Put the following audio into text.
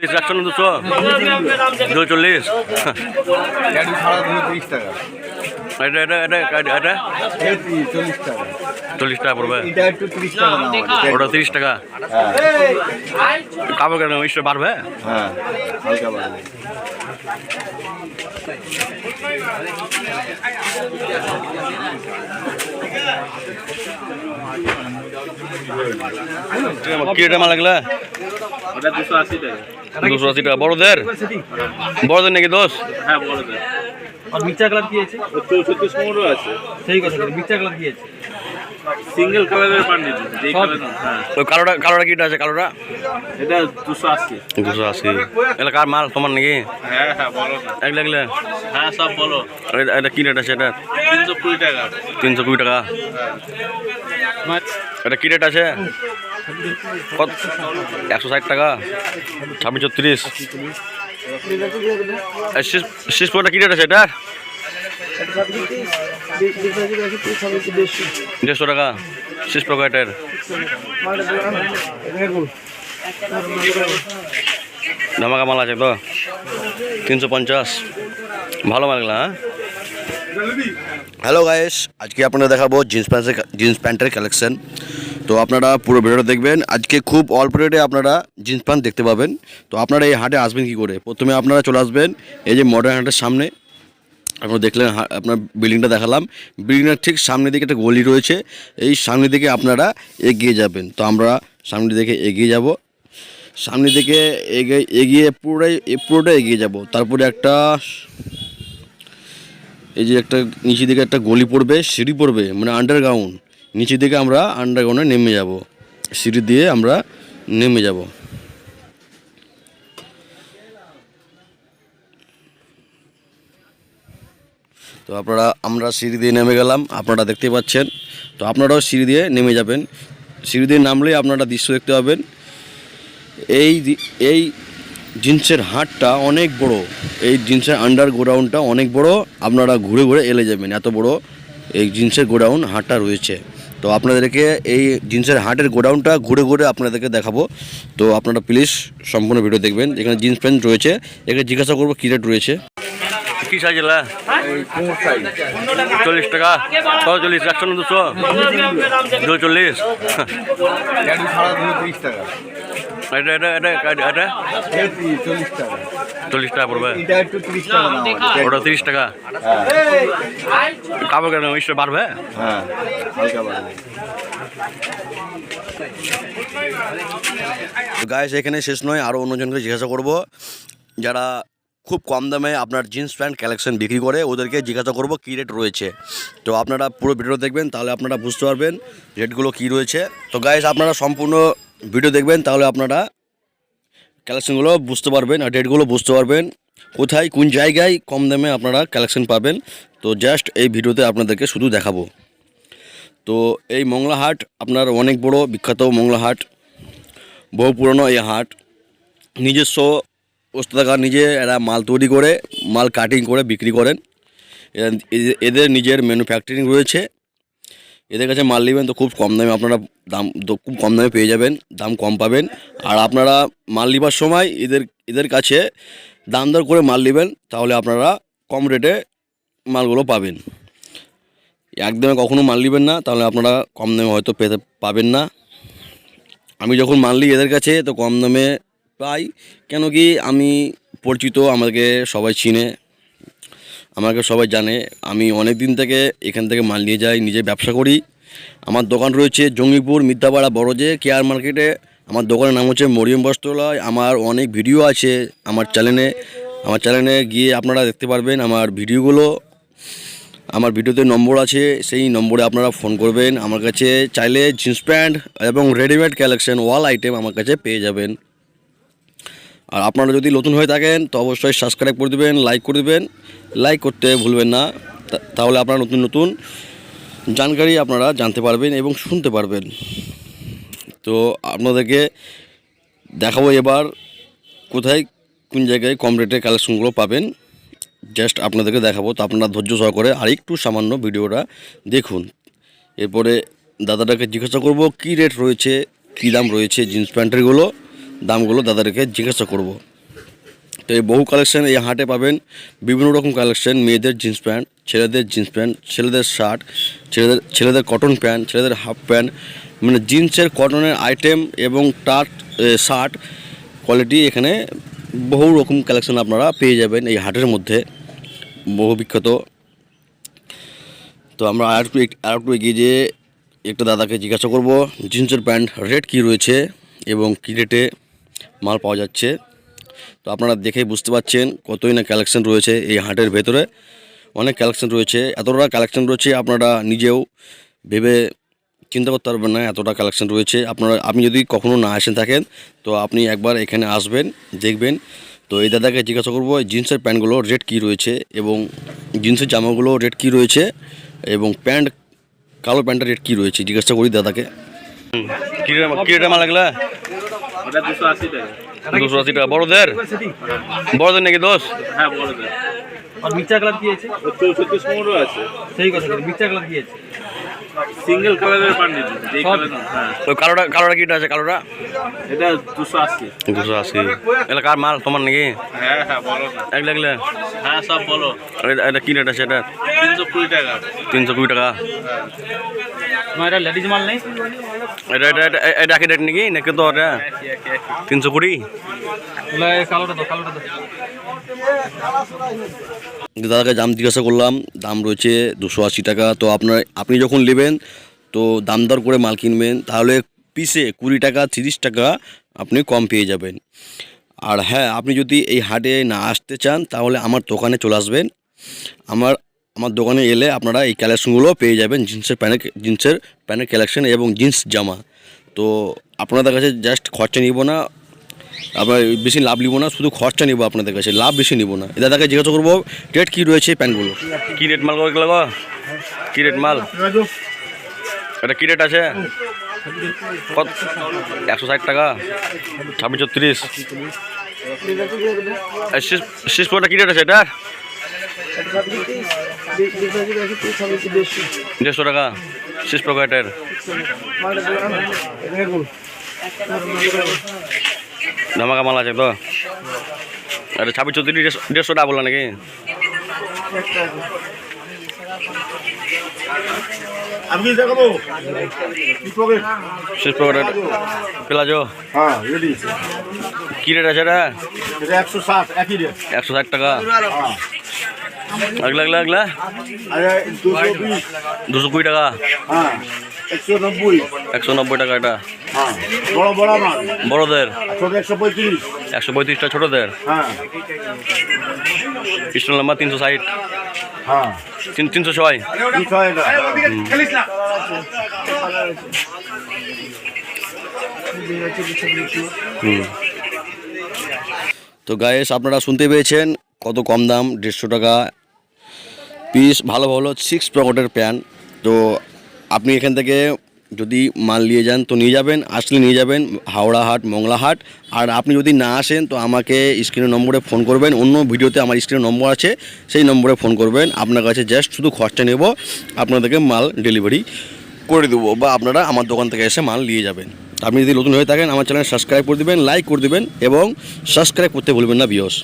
চল্লিশ একশো দুশো। দুশো চল্লিশ। এটা এটা এটা, এটা- চল্লিশ টাকা পড়বে। ওটা তিরিশ টাকা। খাব কেন? ইস্টে বাড়বে? কি রেটে মাল লাগলে? ওটা দুশো আশি টাকা। দুশো আশি টাকা বড়দের? বড়দের নাকি দোষ? হ্যাঁ বড় দেয় আর মির্চা কালার কি আছে? চৌষট্টি সমুদ্র আছে। সেই কথা মির্চা কালার কি আছে? সিঙ্গেল কালারের পান্ডি যেই কালার হ্যাঁ। কালোটা কালোটা কিটা আছে কালোটা? এটা দুশো আশি। দুশো আশি। এগুলো কার মাল? তোমার নাকি? হ্যাঁ হ্যাঁ বলো হ্যাঁ সব বলো। এটা- এটা কি রেট আছে এটা? তিনশো কুড়ি টাকা। তিনশো কুড়ি টাকা। এটা কি রেট আছে? কত? একশো ষাট টাকা? ছাব্বিশ ছত্রিশ। শীষ পোটা কি রেট আছে এটা দেড়শো টাকা। শীষ পকেটের। ধামাকা মাল আছে তো? তিনশো পঞ্চাশ। ভালো মাল হ্যাঁ? হ্যালো গাইস আজকে আপনারা দেখাবো জিন্স প্যান্টের জিন্স প্যান্টের কালেকশন তো আপনারা পুরো ভিডিওটা দেখবেন। আজকে খুব অল্প রেটে আপনারা জিন্স প্যান্ট দেখতে পাবেন। তো আপনারা এই হাটে আসবেন কি করে? প্রথমে আপনারা চলে আসবেন এই যে মডার্ন হাটের সামনে। আপনারা দেখলেন আপনার বিল্ডিংটা দেখালাম। বিল্ডিংটার ঠিক সামনের দিকে একটা গলি রয়েছে। এই সামনের দিকে আপনারা এগিয়ে যাবেন। তো আমরা সামনের দিকে এগিয়ে যাব। সামনের দিকে এগিয়ে এগিয়ে পুরোটাই এ পুরোটা এগিয়ে যাব। তারপরে একটা এই যে একটা নিচে দিকে একটা গলি পড়বে, সিঁড়ি পড়বে মানে আন্ডারগ্রাউন্ড নিচে দিকে আমরা আন্ডারগ্রাউন্ডে নেমে যাব। সিঁড়ি দিয়ে আমরা নেমে যাব। তো আপনারা, আমরা সিঁড়ি দিয়ে নেমে গেলাম, আপনারা দেখতে পাচ্ছেন। তো আপনারাও সিঁড়ি দিয়ে নেমে যাবেন। সিঁড়ি দিয়ে নামলেই আপনারা দৃশ্য দেখতে পাবেন। এই এই জিন্সের হাটটা অনেক বড়। এই জিন্সের আন্ডার গোডাউনটা অনেক বড়। আপনারা ঘুরে ঘুরে এলে যাবেন। এত বড় এই জিন্সের গোডাউন হাটটা রয়েছে। তো আপনাদেরকে এই জিন্সের হাটের গোডাউনটা ঘুরে ঘুরে আপনাদেরকে দেখাবো। তো আপনারা প্লিজ সম্পূর্ণ ভিডিও দেখবেন। এখানে জিন্স প্যান্ট রয়েছে। এখানে জিজ্ঞাসা করব কী রেট রয়েছে। কী সাইজ এলা? চল্লিশ টাকা। কত চল্লিশ একশো দুশো দুশো? চল্লিশ এটা এটা এটা এটা চল্লিশ টাকা পড়বে। ওটা তিরিশ টাকা। খাব কেন? ইস্টে বাড়বে? হ্যাঁ গায়েস এখানে শেষ নয় আরও অন্যজনকে জিজ্ঞাসা করব। যারা খুব কম দামে আপনার জিন্স প্যান্ট কালেকশন বিক্রি করে ওদেরকে জিজ্ঞাসা করব কী রেট রয়েছে। তো আপনারা পুরো ভিডিও দেখবেন, তাহলে আপনারা বুঝতে পারবেন রেটগুলো কী রয়েছে। তো গাইজ আপনারা সম্পূর্ণ ভিডিও দেখবেন, তাহলে আপনারা কালেকশনগুলো বুঝতে পারবেন আর রেটগুলো বুঝতে পারবেন। কোথায়, কোন জায়গায় কম দামে আপনারা কালেকশন পাবেন, তো জাস্ট এই ভিডিওতে আপনাদেরকে শুধু দেখাবো। তো এই মংলা হাট আপনার অনেক বড় বিখ্যাত মংলা হাট, বহু পুরনো এই হাট, নিজস্ব ওস্তাদার নিজে এরা মাল তৈরি করে, মাল কাটিং করে বিক্রি করেন। এদের- নিজের ম্যানুফ্যাকচারিং রয়েছে। এদের কাছে মাল নেবেন তো খুব কম দামে, আপনারা দাম খুব কম দামে পেয়ে যাবেন, দাম কম পাবেন। আর আপনারা মাল নেবার সময় এদের এদের কাছে দাম দর করে মাল নেবেন, তাহলে আপনারা কম রেটে মালগুলো পাবেন। একদমে কখনো মাল নেবেন না, তাহলে আপনারা কম দামে হয়তো পেতে, পাবেন না। আমি যখন মাল নিই এদের কাছে, তো কম দামে পাই, কেন কি আমি পরিচিত, আমাকে সবাই চিনে, আমাকে সবাই জানে। আমি অনেক দিন থেকে এখান থেকে মাল নিয়ে যাই, নিজে ব্যবসা করি। আমার দোকান রয়েছে জঙ্গিপুর মিথ্যাপাড়া বড়জে কেয়ার মার্কেটে। আমার দোকানের নাম হচ্ছে মরিয়ম বস্ত্রালয়। আমার অনেক ভিডিও আছে আমার চ্যানেলে। আমার চ্যানেলে গিয়ে আপনারা দেখতে পারবেন আমার ভিডিওগুলো। আমার ভিডিওতে নম্বর আছে, সেই নম্বরে আপনারা ফোন করবেন। আমার কাছে চাইলে জিন্স প্যান্ট এবং রেডিমেড কালেকশন ওয়াল আইটেম আমার কাছে পেয়ে যাবেন। আর আপনারা যদি নতুন হয়ে থাকেন, তো অবশ্যই সাবস্ক্রাইব করে দেবেন লাইক করে দেবেন। লাইক করতে ভুলবেন না। তাহলে আপনারা নতুন নতুন জানকারি আপনারা জানতে পারবেন এবং শুনতে পারবেন। তো আপনাদেরকে দেখাবো এবার কোথায়, কোন জায়গায় কম রেটের কালেকশনগুলো পাবেন। জাস্ট আপনাদেরকে দেখাবো। তো আপনারা ধৈর্য সহকারে আরেকটু সামান্য ভিডিওটা দেখুন। এরপরে দাদাটাকে জিজ্ঞাসা করব, কী রেট রয়েছে, কী দাম রয়েছে জিন্স প্যান্টেরগুলো দামগুলো দাদাদেরকে জিজ্ঞাসা করব। তো এই বহু কালেকশন এই হাটে পাবেন। বিভিন্ন রকম কালেকশন, মেয়েদের জিন্স প্যান্ট, ছেলেদের জিন্স প্যান্ট, ছেলেদের শার্ট, ছেলেদের ছেলেদের কটন প্যান্ট, ছেলেদের হাফ প্যান্ট মানে জিন্সের, কটনের আইটেম এবং টাট শার্ট কোয়ালিটি এখানে বহু রকম কালেকশন আপনারা পেয়ে যাবেন এই হাটের মধ্যে। বহু বিখ্যাত। তো আমরা আর একটু আর একটু এগিয়ে যেয়ে একটা দাদাকে জিজ্ঞাসা করব, জিন্সের প্যান্ট রেট কী রয়েছে এবং কী রেটে মাল পাওয়া যাচ্ছে। তো আপনারা দেখেই বুঝতে পারছেন কতই না কালেকশন রয়েছে এই হাটের ভেতরে। অনেক কালেকশন রয়েছে, এতটা কালেকশন রয়েছে আপনারা নিজেও ভেবে চিন্তা করতে পারবেন না এতটা কালেকশন রয়েছে। আপনারা, আপনি যদি কখনো না আসেন থাকেন, তো আপনি একবার এখানে আসবেন, দেখবেন। তো এই দাদাকে জিজ্ঞাসা করব জিন্সের প্যান্টগুলো রেট কী রয়েছে এবং জিন্সের জামাগুলো রেট কী রয়েছে এবং প্যান্ট, কালো প্যান্টের রেট কী রয়েছে? জিজ্ঞাসা করি দাদাকে। কী রেট মাল লাগলা? দুশো আশি টাকা। বড়দের? বড়দের নাকি দোষ? হ্যাঁ বড় দেয় আর মির্চা কালার কি আছে? চৌষট্টি পনেরো আছে। সেই কথা মির্চা কালার কি আছে? সিঙ্গেল কালারের পান্ডি কালার হ্যাঁ। কালোটা কালোটা কীটা আছে? কালোটা? এটা দুশো আশি। দুশো আশি। এটা কার মাল? তোমার নাকি? হ্যাঁ হ্যাঁ বলো এক লাগলে হ্যাঁ সব বলো। এটা কী রেট আছে এটা তিনশো কুড়ি টাকা। তিনশো কুড়ি টাকা। না এটা লেডিস মাল নেই। এটা এটা এটা এটা একই রেট নাকি? তো এটা তিনশো কুড়ি? কালোটা কালোটা দাদাকে দাম জিজ্ঞাসা করলাম দাম রয়েছে দুশো আশি টাকা। তো আপনার আপনি যখন নেবেন তো দাম দর করে মাল কিনবেন তাহলে পিসে কুড়ি টাকা তিরিশ টাকা আপনি কম পেয়ে যাবেন। আর হ্যাঁ আপনি যদি এই হাটে না আসতে চান তাহলে আমার দোকানে চলে আসবেন। আমার আমার দোকানে এলে আপনারা এই কালেকশনগুলো পেয়ে যাবেন, জিন্সের প্যান্টের জিন্সের প্যান্টের কালেকশন এবং জিন্স জামা। তো আপনাদের কাছে জাস্ট খরচা নিব না আবার বেশি লাভ নিব না, শুধু খরচা নিব আপনাদের কাছে, লাভ বেশি নিব না। দাদাকে জিজ্ঞাসা করব রেট কী রয়েছে প্যান্টগুলো কী রেট মাল কী রেট মাল? এটা কী রেট আছে? একশো ষাট টাকা, ছাব্বিশ ছত্রিশ। শেষ প্রোটা কী রেট আছে এটা দেড়শো টাকা শেষ প্রোকাইটের ধামাকা মাল আছে তো। আরে ছাব্বিশ চৌত্রিশ দেড়শো টাকা বললা নাকি? আমি কি দেখাবো? পকেট শেষ প্লাজো। হ্যাঁ রেডি কী রেট আছে এটা? এটা একশো ষাট একই রেট একশো ষাট টাকা। আগলা আগলা আরে দুশো কুড়ি টাকা একশো নব্বই টাকা এটা। বড়দের একশো পঁয়ত্রিশটা ছোটোদের স্টোন নাম্বার তিনশো ষাট হ্যাঁ তিন তিনশো ছয় তো গায়েস আপনারা শুনতে পেয়েছেন কত কম দাম দেড়শো টাকা। পিস, ভালো ভালো সিক্স পকেটের প্যান্ট। তো আপনি এখান থেকে যদি মাল নিয়ে যান, তো নিয়ে যাবেন, আসলে নিয়ে যাবেন হাওড়া হাট মংলা হাট আর আপনি যদি না আসেন, তো আমাকে স্ক্রিনের নম্বরে ফোন করবেন। অন্য ভিডিওতে আমার স্ক্রিনের নম্বর আছে, সেই নম্বরে ফোন করবেন। আপনার কাছে জাস্ট শুধু খরচা নেব, আপনাদেরকে মাল ডেলিভারি করে দেবো বা আপনারা আমার দোকান থেকে এসে মাল নিয়ে যাবেন। আপনি যদি নতুন হয়ে থাকেন, আমার চ্যানেল সাবস্ক্রাইব করে দেবেন লাইক করে দেবেন এবং সাবস্ক্রাইব করতে ভুলবেন না বিয়স